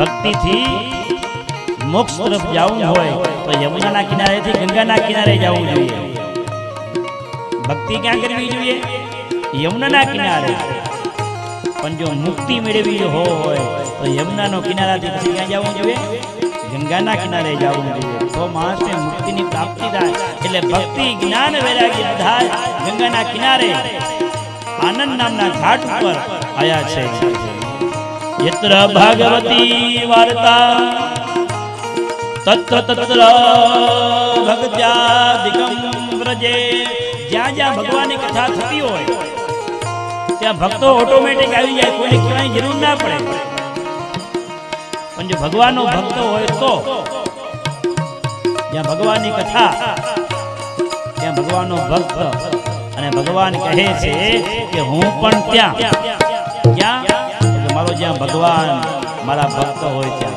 ભક્તિથી મોક્ષ તરફ જવું હોય, તો યમુનાના કિનારેથી ગંગાના કિનારે જવું જોઈએ. ભક્તિ ક્યાં કરવી જોઈએ? યમુનાના કિનારે. પણ જો મુક્તિ મેળવી હોય, તો યમુનાનો કિનારાથી પછી ક્યાં જવું જોઈએ? ગંગાના કિનારે જવું જોઈએ. તો માણસને મુક્તિની પ્રાપ્તિ થાય. એટલે ભક્તિ, જ્ઞાન, વૈરાગ્ય બધા ગંગાના કિનારે આનંદ નામના ઘાટ ઉપર આયા છે. યત્ર ભાગવતી વાર્તા तत्र तत्र ભક્ત્યાદિકમ વ્રજે જ્યાં જ્યાં ભગવાનની કથા થતી હોય, ત્યાં ભક્તો ઓટોમેટિક આવી જાય, કોઈને કહેવાની જરૂર ના પડે. પણ જો ભગવાનનો ભક્ત હોય તો, જ્યાં ભગવાનની કથા, ત્યાં ભગવાનનો ભક્ત અને ભગવાન કહે છે કે હું પણ ત્યાં, ક્યાં? મારો જ્યાં ભગવાન, મારા ભક્ત હોય ત્યાં.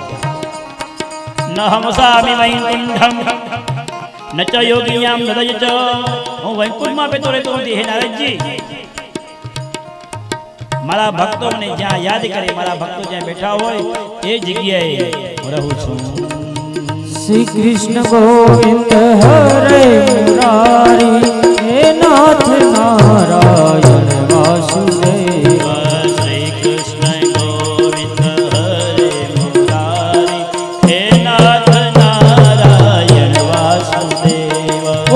ન હમસામિ વૈકુંઠમ ન ચ યોગિયામ નદય ચ હું વૈકુંઠમાં બેઠો રહેતો નથી, હે નારદજી. મારા ભક્તો મને જ્યાં યાદ કરે, મારા ભક્તો જ્યાં બેઠા હોય, એ જગ્યાએ રહું છું. શ્રી કૃષ્ણ ગોવિંદ હરે મુરારી